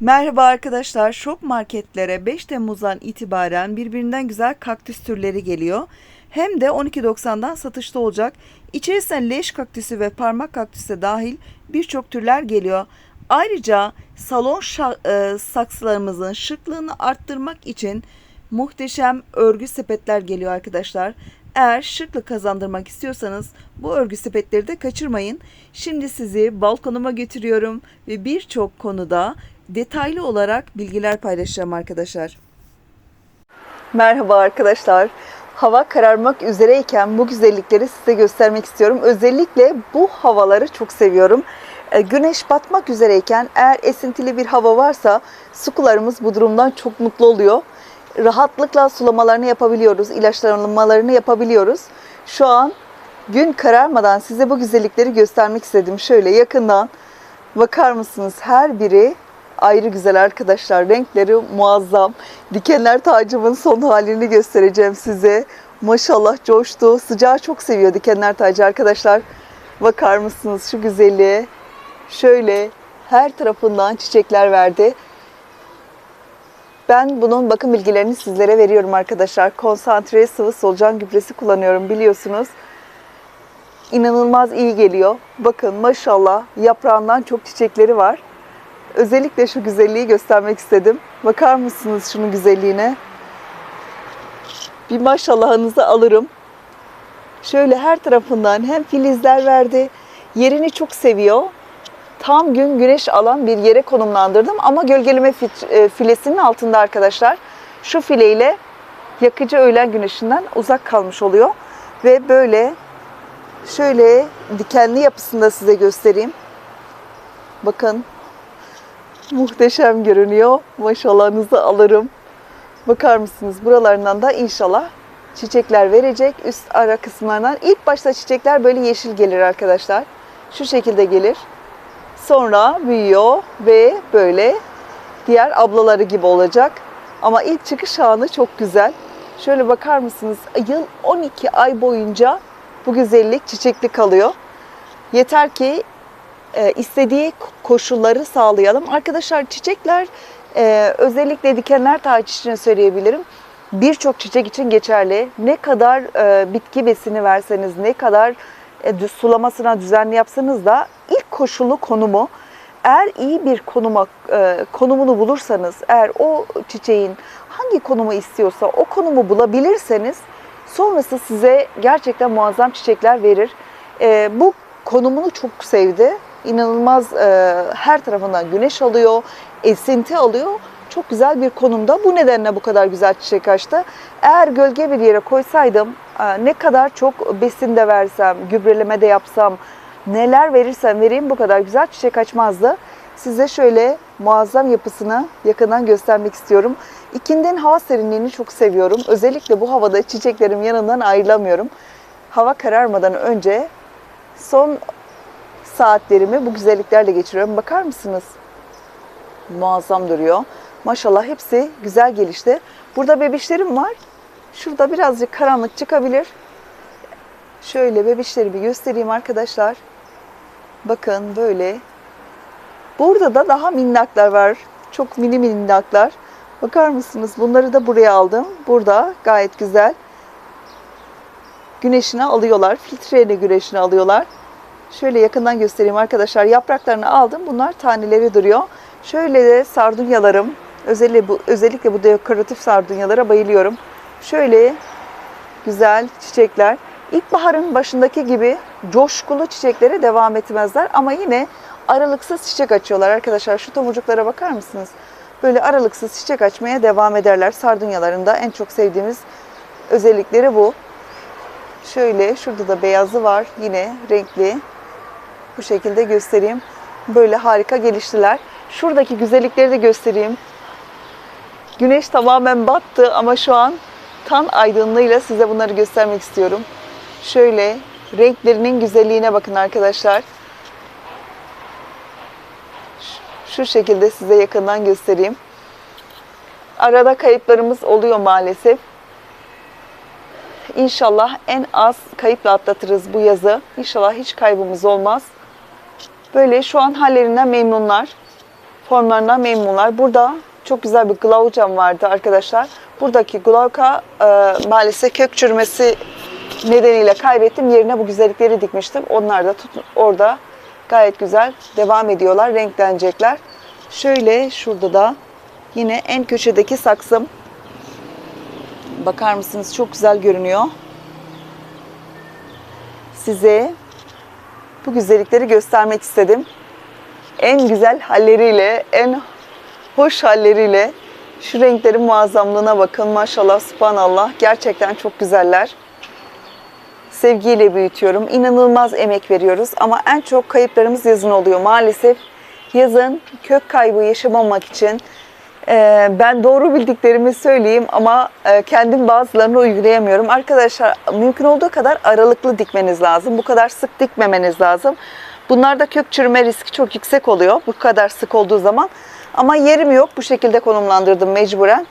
Merhaba arkadaşlar. Şok marketlere 5 Temmuz'dan itibaren birbirinden güzel kaktüs türleri geliyor. Hem de 12.90'dan satışta olacak. İçerisine leş kaktüsü ve parmak kaktüsü de dahil birçok türler geliyor. Ayrıca salon e, saksılarımızın şıklığını arttırmak için muhteşem örgü sepetler geliyor arkadaşlar. Eğer şıklık kazandırmak istiyorsanız bu örgü sepetleri de kaçırmayın. Şimdi sizi balkonuma götürüyorum ve birçok konuda detaylı olarak bilgiler paylaşacağım arkadaşlar. Merhaba arkadaşlar. Hava kararmak üzereyken bu güzellikleri size göstermek istiyorum. Özellikle bu havaları çok seviyorum. E, Güneş batmak üzereyken eğer esintili bir hava varsa sukularımız bu durumdan çok mutlu oluyor. Rahatlıkla sulamalarını yapabiliyoruz, ilaçlamalarını yapabiliyoruz. Şu an gün kararmadan size bu güzellikleri göstermek istedim. Şöyle yakından bakar mısınız? Her biri ayrı güzel arkadaşlar. Renkleri muazzam. Dikenler tacımın son halini göstereceğim size. Maşallah coştu. Sıcağı çok seviyor dikenler tacı arkadaşlar. Bakar mısınız şu güzelliğe? Şöyle her tarafından çiçekler verdi. Ben bunun bakım bilgilerini sizlere veriyorum arkadaşlar. Konsantre sıvı solucan gübresi kullanıyorum biliyorsunuz. İnanılmaz iyi geliyor. Bakın maşallah yaprağından çok çiçekleri var. Özellikle şu güzelliği göstermek istedim. Bakar mısınız şunun güzelliğine? Bir maşallahınızı alırım. Şöyle her tarafından hem filizler verdi. Yerini çok seviyor. Tam gün güneş alan bir yere konumlandırdım ama gölgeleme e, filesinin altında arkadaşlar. Şu fileyle yakıcı öğlen güneşinden uzak kalmış oluyor. Ve böyle şöyle dikenli yapısını da size göstereyim. Bakın muhteşem görünüyor. Maşallahınızı alırım. Bakar mısınız? Buralarından da inşallah çiçekler verecek. Üst ara kısımlarından. İlk başta çiçekler böyle yeşil gelir arkadaşlar. Şu şekilde gelir. Sonra büyüyor ve böyle diğer ablaları gibi olacak. Ama ilk çıkış anı çok güzel. Şöyle bakar mısınız? Yıl 12 ay boyunca bu güzellik çiçekli kalıyor. Yeter ki istediği koşulları sağlayalım. Arkadaşlar çiçekler e, özellikle dikenler tacı için söyleyebilirim. Birçok çiçek için geçerli. Ne kadar e, bitki besini verseniz, ne kadar e, sulamasına düzenli yapsanız da ilk koşulu konumu eğer iyi bir konuma e, konumunu bulursanız, eğer o çiçeğin hangi konumu istiyorsa o konumu bulabilirseniz sonrası size gerçekten muazzam çiçekler verir. E, bu konumunu çok sevdi. İnanılmaz e, her tarafından güneş alıyor, esinti alıyor. Çok güzel bir konumda. Bu nedenle bu kadar güzel çiçek açtı. Eğer gölge bir yere koysaydım e, ne kadar çok besin de versem, gübreleme de yapsam, neler verirsem vereyim bu kadar güzel çiçek açmazdı. Size şöyle muazzam yapısını yakından göstermek istiyorum. İkindin hava serinliğini çok seviyorum. Özellikle bu havada çiçeklerim yanından ayrılamıyorum. Hava kararmadan önce son saatlerimi bu güzelliklerle geçiriyorum. Bakar mısınız? Muazzam duruyor. Maşallah hepsi güzel gelişti. Burada bebişlerim var. Şurada birazcık karanlık çıkabilir. Şöyle bebişlerimi göstereyim arkadaşlar. Bakın böyle. Burada da daha minnaklar var. Çok mini minnaklar. Bakar mısınız? Bunları da buraya aldım. Burada gayet güzel. Güneşini alıyorlar. Filtreyle güneşini alıyorlar. Şöyle yakından göstereyim arkadaşlar. Yapraklarını aldım. Bunlar taneleri duruyor. Şöyle de sardunyalarım. Özellikle bu, özellikle bu dekoratif sardunyalara bayılıyorum. Şöyle güzel çiçekler. İlkbaharın başındaki gibi coşkulu çiçeklere devam etmezler ama yine aralıksız çiçek açıyorlar arkadaşlar. Şu tomurcuklara bakar mısınız? Böyle aralıksız çiçek açmaya devam ederler. Sardunyalarında en çok sevdiğimiz özellikleri bu. Şöyle şurada da beyazı var yine renkli. Bu şekilde göstereyim. Böyle harika geliştiler. Şuradaki güzellikleri de göstereyim. Güneş tamamen battı ama şu an tan aydınlığıyla size bunları göstermek istiyorum. Şöyle renklerinin güzelliğine bakın arkadaşlar. Şu şekilde size yakından göstereyim. Arada kayıplarımız oluyor maalesef. İnşallah en az kayıpla atlatırız bu yazı. İnşallah hiç kaybımız olmaz. Böyle şu an hallerinden memnunlar. formlarından memnunlar. Burada çok güzel bir glaucam vardı arkadaşlar. Buradaki glauka e, maalesef kök çürümesi nedeniyle kaybettim. Yerine bu güzellikleri dikmiştim. Onlar da tut, orada gayet güzel devam ediyorlar. Renklenecekler. Şöyle şurada da yine en köşedeki saksım. Bakar mısınız? Çok güzel görünüyor. Size bu güzellikleri göstermek istedim. En güzel halleriyle, en hoş halleriyle şu renklerin muazzamlığına bakın. Maşallah, subhanallah. Gerçekten çok güzeller. Sevgiyle büyütüyorum. İnanılmaz emek veriyoruz. Ama en çok kayıplarımız yazın oluyor. Maalesef yazın kök kaybı yaşamamak için ben doğru bildiklerimi söyleyeyim ama e, kendim bazılarını uygulayamıyorum. Arkadaşlar mümkün olduğu kadar aralıklı dikmeniz lazım. Bu kadar sık dikmemeniz lazım. Bunlarda kök çürüme riski çok yüksek oluyor. Bu kadar sık olduğu zaman. Ama yerim yok. Bu şekilde konumlandırdım mecburen.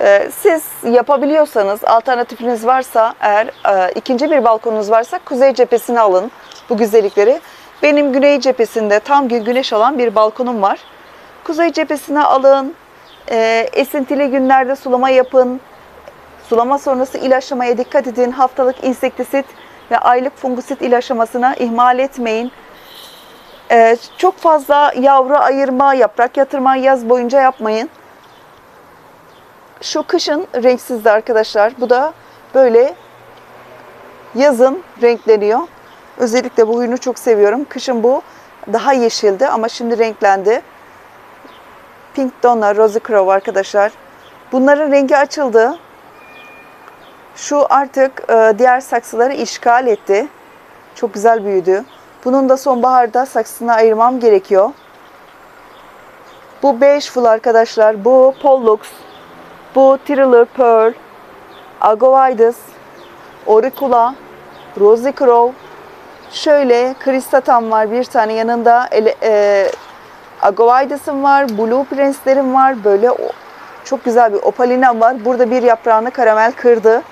Ee, Siz yapabiliyorsanız, alternatifiniz varsa eğer e, ikinci bir balkonunuz varsa kuzey cephesine alın bu güzellikleri. Benim güney cephesinde tam gün güneş alan bir balkonum var. Kuzey cephesine alın, e, esintili günlerde sulama yapın. Sulama sonrası ilaçlamaya dikkat edin. Haftalık insektisit ve aylık fungisit ilaçlamasına ihmal etmeyin. Ee, çok fazla yavru ayırma, yaprak yatırma yaz boyunca yapmayın. Şu kışın renksizdi arkadaşlar. Bu da böyle yazın renkleniyor. Özellikle bu huyunu çok seviyorum. Kışın bu daha yeşildi ama şimdi renklendi. Pink Donna, Rosy Crow arkadaşlar. Bunların rengi açıldı. Şu artık e, diğer saksıları işgal etti. Çok güzel büyüdü. Bunun da sonbaharda saksısını ayırmam gerekiyor. Bu beige full arkadaşlar. Bu Pollux. Bu Triller Pearl. Agovides. Auricula. Rosy Crow. Şöyle Kristatam var bir tane yanında. Ele, e, Agovides'ım var. Blue Prince'lerim var. Böyle çok güzel bir opalina var. Burada bir yaprağını karamel kırdı.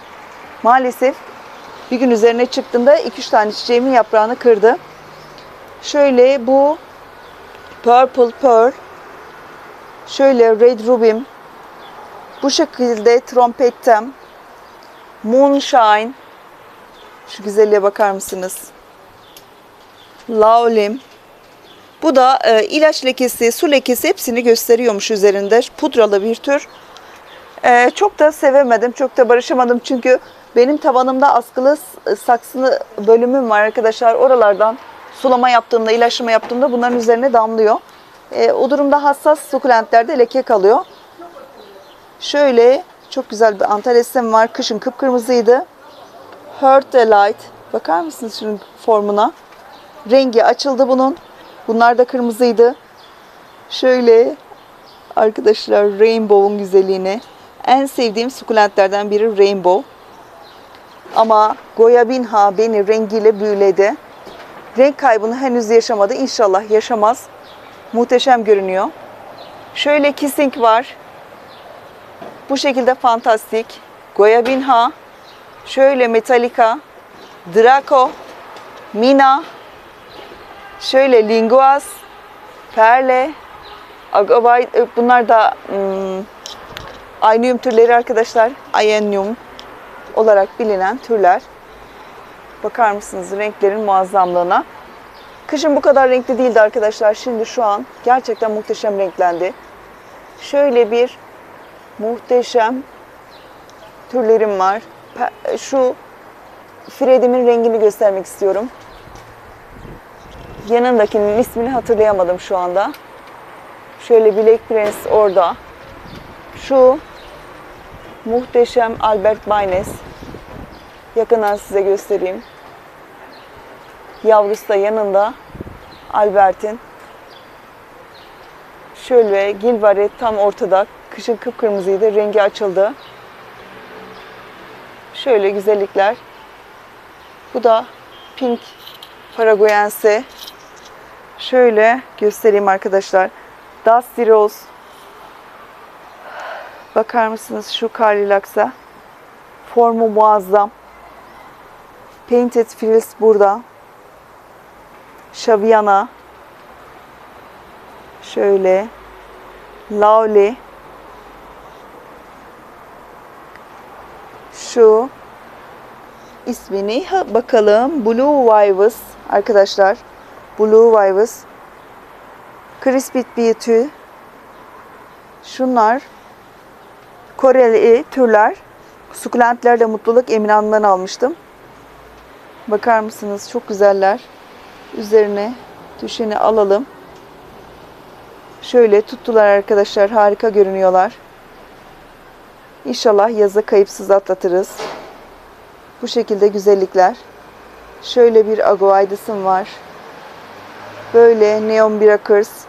Maalesef bir gün üzerine çıktığında 2-3 tane çiçeğimin yaprağını kırdı. Şöyle bu Purple Pearl. Şöyle Red Rubim. Bu şekilde trompettem. Moonshine. Şu güzelliğe bakar mısınız? Laulim. Bu da e, ilaç lekesi, su lekesi hepsini gösteriyormuş üzerinde. Pudralı bir tür. E, çok da sevemedim, çok da barışamadım çünkü benim tavanımda askılı s- saksılı bölümüm var arkadaşlar. Oralardan sulama yaptığımda, ilaçlama yaptığımda bunların üzerine damlıyor. E, o durumda hassas sukulentlerde leke kalıyor. Şöyle çok güzel bir antalesem var. Kışın kıpkırmızıydı. Hurt Delight. Bakar mısınız şunun formuna? Rengi açıldı bunun. Bunlar da kırmızıydı. Şöyle arkadaşlar Rainbow'un güzelliğini. En sevdiğim sukulentlerden biri Rainbow. Ama Goya Binha beni rengiyle büyüledi. Renk kaybını henüz yaşamadı. İnşallah yaşamaz. Muhteşem görünüyor. Şöyle Kissing var. Bu şekilde fantastik. Goya Binha. Şöyle Metallica. Draco. Mina. Şöyle Linguas. Perle. Agavay. Bunlar da hmm, Aynium türleri arkadaşlar. Ayenium olarak bilinen türler. Bakar mısınız renklerin muazzamlığına? Kışın bu kadar renkli değildi arkadaşlar. Şimdi şu an gerçekten muhteşem renklendi. Şöyle bir muhteşem türlerim var. Şu Fredim'in rengini göstermek istiyorum. Yanındakinin ismini hatırlayamadım şu anda. Şöyle Black Prince orada. Şu muhteşem Albert Baynes. Yakından size göstereyim. Yavrusu da yanında. Albert'in. Şöyle Gilbert tam ortada. Kışın kıpkırmızıydı. Rengi açıldı. Şöyle güzellikler. Bu da Pink Paraguayense. Şöyle göstereyim arkadaşlar. Dusty Rose. Bakar mısınız şu Carlilax'a? Formu muazzam. Painted Frills burada. Şaviana. Şöyle. Lovely. Şu ismini bakalım. Blue Vivus arkadaşlar. Blue Vivus. Crispy Beauty. Şunlar Koreli türler. Sukulentlerle mutluluk Emin almıştım. Bakar mısınız? Çok güzeller. Üzerine düşeni alalım. Şöyle tuttular arkadaşlar. Harika görünüyorlar. İnşallah yazı kayıpsız atlatırız. Bu şekilde güzellikler. Şöyle bir aguaydısım var. Böyle neon bırakırız.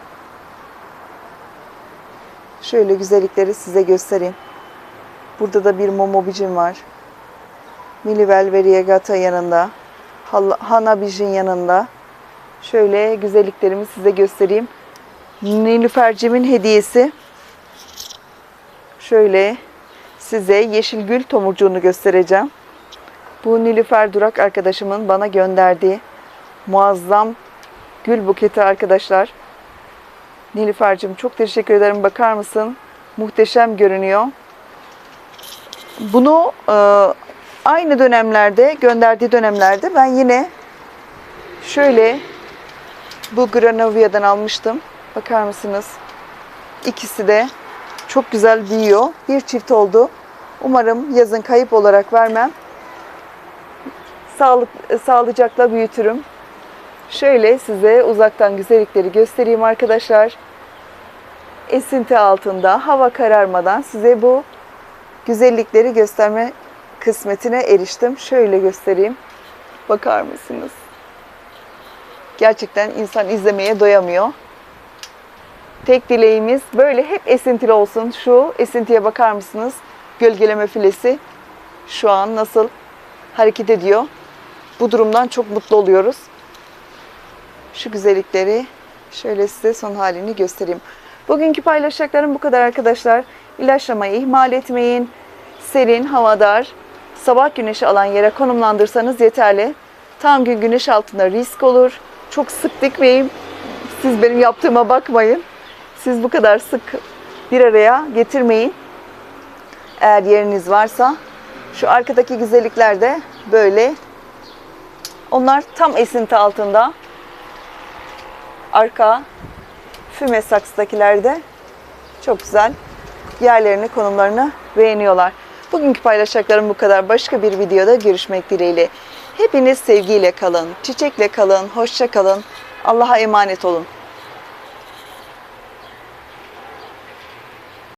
Şöyle güzellikleri size göstereyim. Burada da bir momobicim var. Milivel ve Riegata yanında. Hanabijin yanında. Şöyle güzelliklerimi size göstereyim. Nilüfercimin hediyesi. Şöyle size yeşil gül tomurcuğunu göstereceğim. Bu Nilüfer Durak arkadaşımın bana gönderdiği muazzam gül buketi arkadaşlar. Nilüfer'cim çok teşekkür ederim. Bakar mısın? Muhteşem görünüyor. Bunu e, aynı dönemlerde, gönderdiği dönemlerde ben yine şöyle bu Granovia'dan almıştım. Bakar mısınız? İkisi de çok güzel büyüyor. Bir çift oldu. Umarım yazın kayıp olarak vermem. Sağlık, sağlıcakla büyütürüm. Şöyle size uzaktan güzellikleri göstereyim arkadaşlar. Esinti altında, hava kararmadan size bu güzellikleri gösterme kısmetine eriştim. Şöyle göstereyim. Bakar mısınız? Gerçekten insan izlemeye doyamıyor. Tek dileğimiz böyle hep esintili olsun. Şu esintiye bakar mısınız? Gölgeleme filesi şu an nasıl hareket ediyor? Bu durumdan çok mutlu oluyoruz. Şu güzellikleri şöyle size son halini göstereyim. Bugünkü paylaşacaklarım bu kadar arkadaşlar. İlaçlamayı ihmal etmeyin. Serin, havadar, sabah güneşi alan yere konumlandırsanız yeterli. Tam gün güneş altında risk olur. Çok sık dikmeyin. Siz benim yaptığıma bakmayın. Siz bu kadar sık bir araya getirmeyin. Eğer yeriniz varsa şu arkadaki güzellikler de böyle. Onlar tam esinti altında. Arka füme saksıdakiler de çok güzel yerlerini, konumlarını beğeniyorlar. Bugünkü paylaşacaklarım bu kadar. Başka bir videoda görüşmek dileğiyle. Hepiniz sevgiyle kalın, çiçekle kalın, hoşça kalın. Allah'a emanet olun.